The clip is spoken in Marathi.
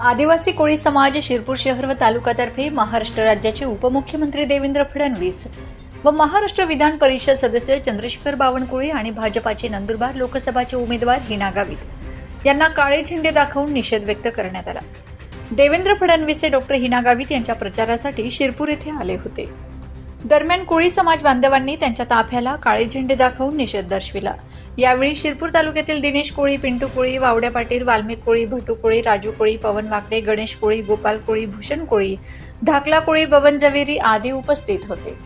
आदिवासी कोळी समाज शिरपूर शहर व तालुकातर्फे महाराष्ट्र राज्याचे उपमुख्यमंत्री देवेंद्र फडणवीस व महाराष्ट्र विधान परिषद सदस्य चंद्रशेखर बावनकुळे आणि भाजपाचे नंदुरबार लोकसभाचे उमेदवार हिना गावित यांना काळे झेंडे दाखवून निषेध व्यक्त करण्यात आला. देवेंद्र फडणवीस हे डॉक्टर हिना गावित यांच्या प्रचारासाठी शिरपूर येथे आले होते. दरम्यान कोळी समाज बांधवांनी त्यांच्या ताफ्याला काळे झेंडे दाखवून निषेध दर्शविला. यावेळी शिरपूर तालुक्यातील दिनेश कोळी पिंटू कोळी वावड्या पाटील वाल्मिक कोळी भटू कोळी राजू कोळी पवन वाकडे गणेश कोळी गोपाल कोळी भूषण कोळी धाकला कोळी बबन जवेरी आदी उपस्थित होते.